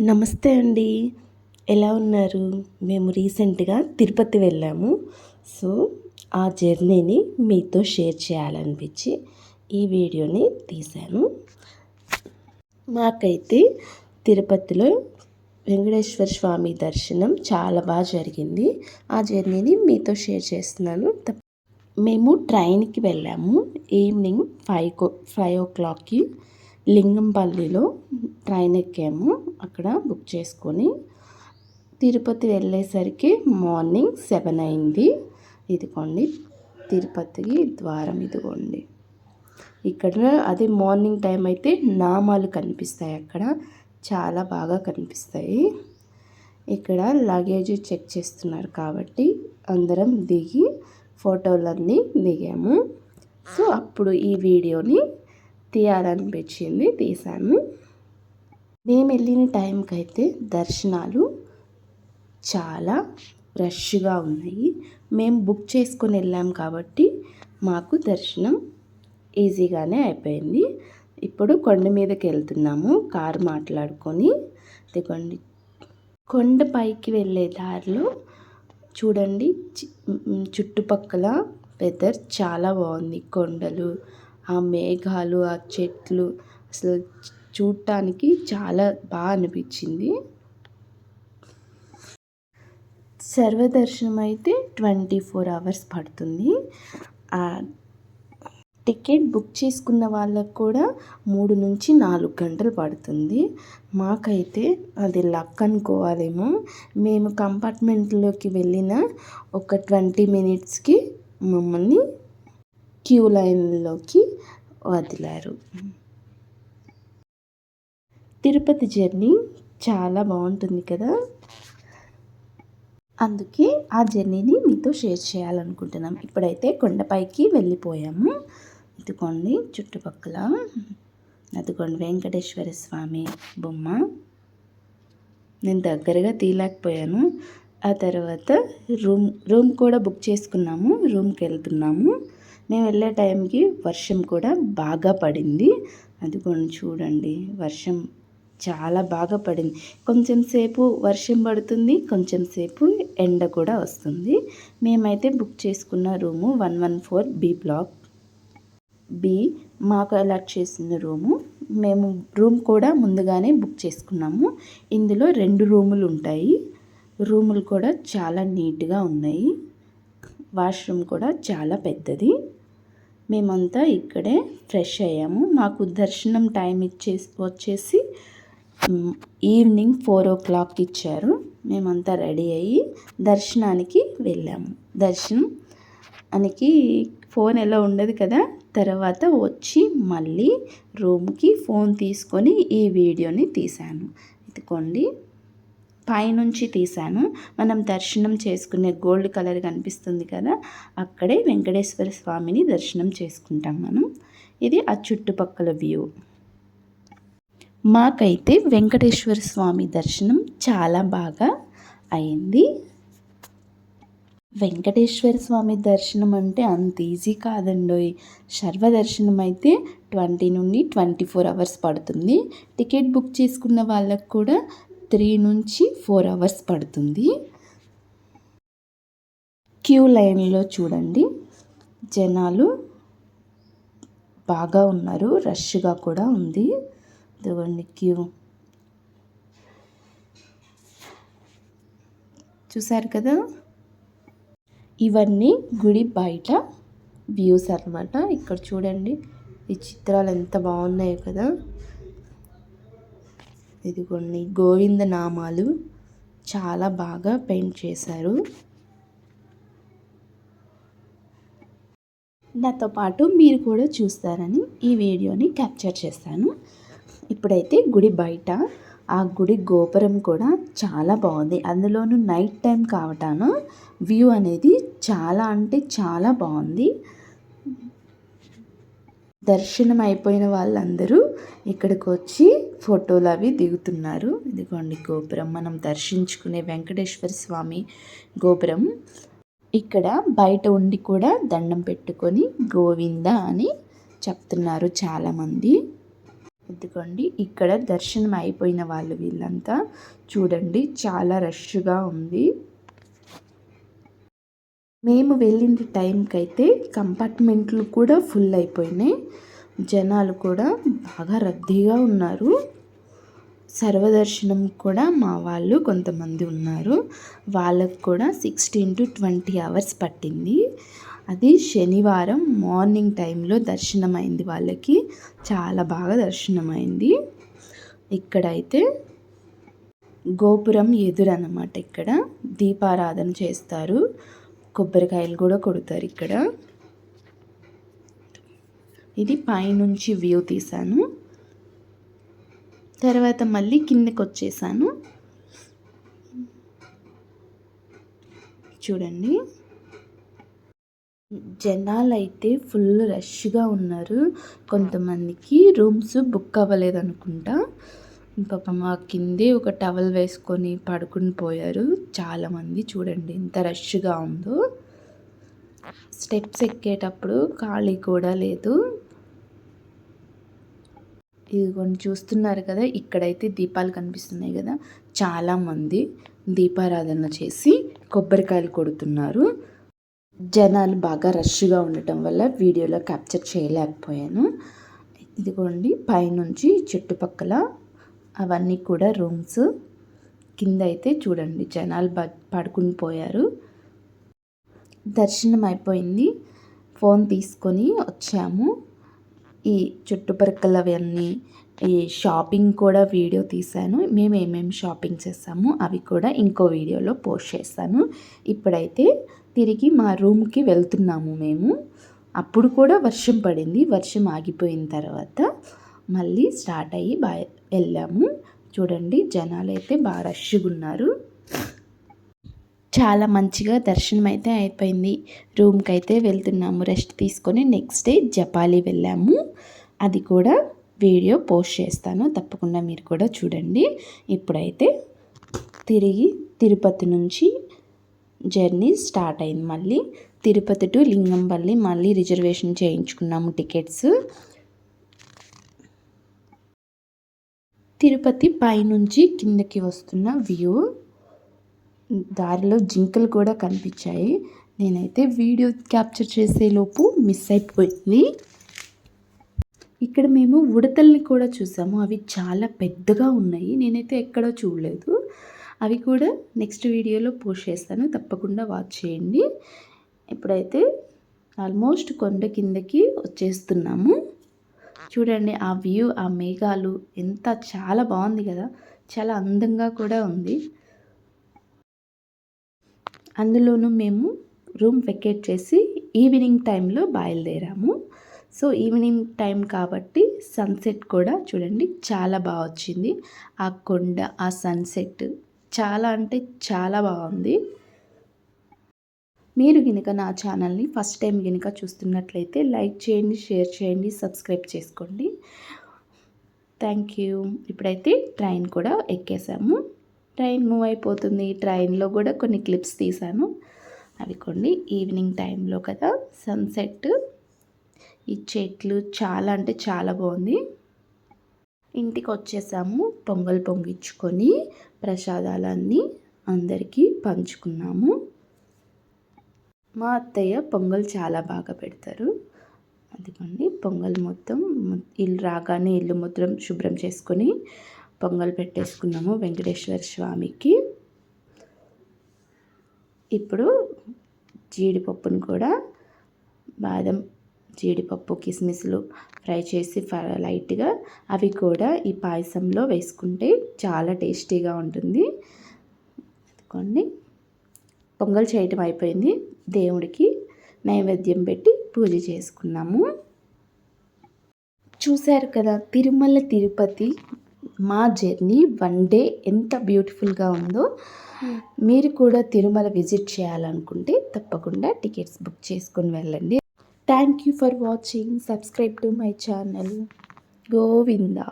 నమస్తే అండి. ఎలా ఉన్నారు? మేము రీసెంట్గా తిరుపతి వెళ్ళాము. సో ఆ జర్నీని మీతో షేర్ చేయాలనిపించి ఈ వీడియోని తీశాను. మాకైతే తిరుపతిలో వెంకటేశ్వర స్వామి దర్శనం చాలా బాగా జరిగింది. ఆ జర్నీని మీతో షేర్ చేస్తున్నాను. మేము ట్రైన్కి వెళ్ళాము. ఈవినింగ్ ఫైవ్ ఫైవ్ ఓ క్లాక్కి లింగంపల్లిలో ట్రైన్ ఎక్కాము. అక్కడ బుక్ చేసుకొని తిరుపతి వెళ్ళేసరికి మార్నింగ్ సెవెన్ అయింది. ఇదిగోండి తిరుపతికి ద్వారం ఇదిగోండి. ఇక్కడ అదే మార్నింగ్ టైం అయితే నామాలు కనిపిస్తాయి అక్కడ. చాలా బాగా కనిపిస్తాయి. ఇక్కడ లగేజ్ చెక్ చేస్తున్నారు కాబట్టి అందరం దిగి ఫోటోలన్నీ దిగాము. సో అప్పుడు ఈ వీడియోని తీయాలనిపించింది తీసాను మేము వెళ్ళిన టైంకి అయితే దర్శనాలు చాలా రష్గా ఉన్నాయి. మేము బుక్ చేసుకొని వెళ్ళాం కాబట్టి మాకు దర్శనం ఈజీగానే అయిపోయింది. ఇప్పుడు కొండ మీదకి వెళ్తున్నాము కారు మాట్లాడుకొని. కొండ కొండ పైకి వెళ్ళే దారిలో చూడండి చుట్టుపక్కల వెదర్ చాలా బాగుంది. కొండలు ఆ మేఘాలు ఆ చెట్లు అసలు చూడటానికి చాలా బాగా అనిపించింది. సర్వదర్శనం అయితే ట్వంటీ ఫోర్ అవర్స్ పడుతుంది. టికెట్ బుక్ చేసుకున్న వాళ్ళకు కూడా మూడు నుంచి నాలుగు గంటలు పడుతుంది. మాకైతే అది లక్ అనుకోవాలేమో. మేము కంపార్ట్మెంట్లోకి వెళ్ళిన ఒక ట్వంటీ మినిట్స్కి మమ్మల్ని క్యూ లైన్లోకి వదిలారు. తిరుపతి జర్నీ చాలా బాగుంటుంది కదా? అందుకే ఆ జర్నీని మీతో షేర్ చేయాలనుకుంటున్నాం. ఇప్పుడైతే కొండపైకి వెళ్ళిపోయాము. ఇదిగోండి చుట్టుపక్కల. అదిగోండి వెంకటేశ్వర స్వామి బొమ్మ. నేను దగ్గరగా తీయలేకపోయాను. ఆ తర్వాత రూమ్ రూమ్ కూడా బుక్ చేసుకున్నాము. రూమ్కి వెళ్తున్నాము. మేము వెళ్ళే టైంకి వర్షం కూడా బాగా పడింది. అది కొన్ని చూడండి వర్షం చాలా బాగా పడింది. కొంచెం సేపు వర్షం పడుతుంది కొంచెం సేపు ఎండ కూడా వస్తుంది. మేమైతే బుక్ చేసుకున్న room one one four B block B మాకు అలాట్ చేసిన రూము. మేము రూమ్ కూడా ముందుగానే బుక్ చేసుకున్నాము. ఇందులో రెండు రూములు ఉంటాయి. రూములు కూడా చాలా నీట్గా ఉన్నాయి. వాష్రూమ్ కూడా చాలా పెద్దది. మేమంతా ఇక్కడే ఫ్రెష్ అయ్యాము. మాకు దర్శనం టైం ఇచ్చేసి వచ్చేసి ఈవినింగ్ ఫోర్ ఓ క్లాక్ ఇచ్చారు. మేమంతా రెడీ అయ్యి దర్శనానికి వెళ్ళాము. దర్శనం అనికి ఫోన్ ఎలా ఉండదు కదా? తర్వాత వచ్చి మళ్ళీ రూమ్కి ఫోన్ తీసుకొని ఈ వీడియోని తీశాను. ఇదికోండి పైనుంచి తీశాను. మనం దర్శనం చేసుకునే గోల్డ్ కలర్ కనిపిస్తుంది కదా అక్కడే వెంకటేశ్వర స్వామిని దర్శనం చేసుకుంటాం మనం. ఇది ఆ చుట్టుపక్కల వ్యూ. మాకైతే వెంకటేశ్వర స్వామి దర్శనం చాలా బాగా అయింది. వెంకటేశ్వర స్వామి దర్శనం అంటే అంత ఈజీ కాదండోయ్. సర్వదర్శనం అయితే ట్వంటీ నుండి ట్వంటీ ఫోర్ అవర్స్ పడుతుంది. టికెట్ బుక్ చేసుకున్న వాళ్ళకు కూడా త్రీ నుంచి ఫోర్ అవర్స్ పడుతుంది. క్యూ లైన్లో చూడండి. జనాలు బాగా ఉన్నారు రష్గా కూడా ఉంది. ఇదిగోండి క్యూ. చూసారు కదా? ఇవన్నీ గుడి బయట వ్యూస్ అనమాట ఇక్కడ చూడండి ఈ చిత్రాలు ఎంత బాగున్నాయో కదా? ఇదిగోండి గోవింద నామాలు చాలా బాగా పెయింట్ చేశారు. నాతో పాటు మీరు కూడా చూస్తారని ఈ వీడియోని క్యాప్చర్ చేస్తాను ఇప్పుడైతే గుడి బయట ఆ గుడి గోపురం కూడా చాలా బాగుంది. అందులోనూ నైట్ టైం కావటాన వ్యూ అనేది చాలా అంటే చాలా బాగుంది. దర్శనం అయిపోయిన వాళ్ళందరూ ఇక్కడికి వచ్చి ఫోటోలు అవి దిగుతున్నారు. ఇదిగోండి గోపురం. మనం దర్శించుకునే వెంకటేశ్వర స్వామి గోపురం. ఇక్కడ బయట ఉండి కూడా దండం పెట్టుకొని గోవింద అని చెప్తున్నారు చాలామంది. ఇదిగోండి ఇక్కడ దర్శనం అయిపోయిన వాళ్ళు వీళ్ళంతా. చూడండి చాలా రష్గా ఉంది. మేము వెళ్ళిన టైంకి అయితే కంపార్ట్మెంట్లు కూడా ఫుల్ అయిపోయినాయి. జనాలు కూడా బాగా రద్దీగా ఉన్నారు. సర్వదర్శనం కూడా మా వాళ్ళు కొంతమంది ఉన్నారు. వాళ్ళకు కూడా సిక్స్టీన్ టు ట్వంటీ అవర్స్ పట్టింది. అది శనివారం మార్నింగ్ టైంలో దర్శనం అయింది వాళ్ళకి. చాలా బాగా దర్శనమైంది. ఇక్కడైతే గోపురం ఎదురన్నమాట ఇక్కడ. దీపారాధన చేస్తారు. కొబ్బరికాయలు కూడా కొడతారు ఇక్కడ. ఇది పైనుంచి వ్యూ తీసాను తర్వాత మళ్ళీ కిందకి వచ్చేసాను. చూడండి. జనాలు అయితే ఫుల్ రష్గా ఉన్నారు. కొంతమందికి రూమ్స్ బుక్ అవ్వలేదు అనుకుంటా పాపం మా కిందే ఒక టవల్ వేసుకొని పడుకుని పోయారు చాలామంది. చూడండి ఎంత రష్గా ఉందో. స్టెప్స్ ఎక్కేటప్పుడు ఖాళీ కూడా లేదు. ఇదిగోండి చూస్తున్నారు కదా ఇక్కడైతే దీపాలు కనిపిస్తున్నాయి కదా. చాలామంది దీపారాధన చేసి కొబ్బరికాయలు కొడుతున్నారు. జనాలు బాగా రష్గా ఉండటం వల్ల వీడియోలో క్యాప్చర్ చేయలేకపోయాను. ఇదిగోండి పైనుంచి చుట్టుపక్కల అవన్నీ కూడా రూమ్స్ కింద అయితే చూడండి. జనాలు బ పడుకుని పోయారు. దర్శనం అయిపోయింది. ఫోన్ తీసుకొని వచ్చాము. ఈ చుట్టుపక్కలవన్నీ ఈ షాపింగ్ కూడా వీడియో తీశాను. మేము ఏమేమి షాపింగ్ చేస్తాము అవి కూడా ఇంకో వీడియోలో పోస్ట్ చేస్తాను ఇప్పుడైతే తిరిగి మా రూమ్కి వెళ్తున్నాము మేము. అప్పుడు కూడా వర్షం పడింది. వర్షం ఆగిపోయిన తర్వాత మళ్ళీ స్టార్ట్ అయ్యి బా వెళ్ళాము. చూడండి జనాలు అయితే బాగా రష్గా ఉన్నారు చాలా మంచిగా దర్శనం అయితే అయిపోయింది. రూమ్కి అయితే వెళ్తున్నాము. రెస్ట్ తీసుకొని నెక్స్ట్ డే జపాలి వెళ్ళాము. అది కూడా వీడియో పోస్ట్ చేస్తాను. తప్పకుండా మీరు కూడా చూడండి. ఇప్పుడైతే తిరిగి తిరుపతి నుంచి జర్నీ స్టార్ట్ అయింది మళ్ళీ. తిరుపతి టు లింగంపల్లి మళ్ళీ రిజర్వేషన్ చేయించుకున్నాము టికెట్స్. తిరుపతి పైనుంచి కిందకి వస్తున్న వ్యూ. దారిలో జింకలు కూడా కనిపించాయి. నేనైతే వీడియో క్యాప్చర్ చేసేలోపు మిస్ అయిపోయింది. ఇక్కడ మేము ఉడతల్ని కూడా చూసాము. అవి చాలా పెద్దగా ఉన్నాయి. నేనైతే ఎక్కడో చూడలేదు. అవి కూడా నెక్స్ట్ వీడియోలో పోస్ట్ చేస్తాను. తప్పకుండా వాచ్ చేయండి. ఇప్పుడైతే ఆల్మోస్ట్ కొండ కిందకి వచ్చేస్తున్నాము. చూడండి ఆ వ్యూ ఆ మేఘాలు ఎంత చాలా బాగుంది కదా. చాలా అందంగా కూడా ఉంది. అందులోనూ మేము రూమ్ వెకేట్ చేసి ఈవినింగ్ టైంలో బయలుదేరాము. సో ఈవినింగ్ టైం కాబట్టి సన్సెట్ కూడా చూడండి చాలా బాగా వచ్చింది. ఆ కొండ ఆ సన్సెట్ చాలా అంటే చాలా బాగుంది. మీరు కనుక నా ఛానల్ని ఫస్ట్ టైం కనుక చూస్తున్నట్లయితే లైక్ చేయండి షేర్ చేయండి సబ్స్క్రైబ్ చేసుకోండి. థ్యాంక్ యూ ఇప్పుడైతే ట్రైన్ కూడా ఎక్కేసాము. ట్రైన్ మూవ్ అయిపోతుంది. ట్రైన్లో కూడా కొన్ని క్లిప్స్ తీసాను అవి కొన్ని ఈవినింగ్ టైంలో కదా సన్సెట్. ఈ చెట్లు చాలా అంటే చాలా బాగుంది. ఇంటికి వచ్చేసాము. పొంగల్ పొంగించుకొని ప్రసాదాలన్నీ అందరికీ పంచుకున్నాము. మా అత్తయ్య పొంగల్ చాలా బాగా పెడతారు. అదిగోండి పొంగల్ మొత్తం ఇల్లు రాగానే ఇల్లు మొత్తం శుభ్రం చేసుకొని పొంగల్ పెట్టేసుకున్నాము వెంకటేశ్వర స్వామికి. ఇప్పుడు జీడిపప్పును కూడా బాదం జీడిపప్పు కిస్మిస్లు ఫ్రై చేసి లైట్గా అవి కూడా ఈ పాయసంలో వేసుకుంటే చాలా టేస్టీగా ఉంటుంది. అందుకోండి పొంగల్ చేయటం అయిపోయింది. దేవుడికి నైవేద్యం పెట్టి పూజ చేసుకున్నాము. చూశారు కదా తిరుమల తిరుపతి మా జర్నీ వన్ డే ఎంత బ్యూటిఫుల్గా ఉందో. మీరు కూడా తిరుమల విజిట్ చేయాలనుకుంటే తప్పకుండా టికెట్స్ బుక్ చేసుకొని వెళ్ళండి. Thank you for watching. Subscribe to my channel. Govinda.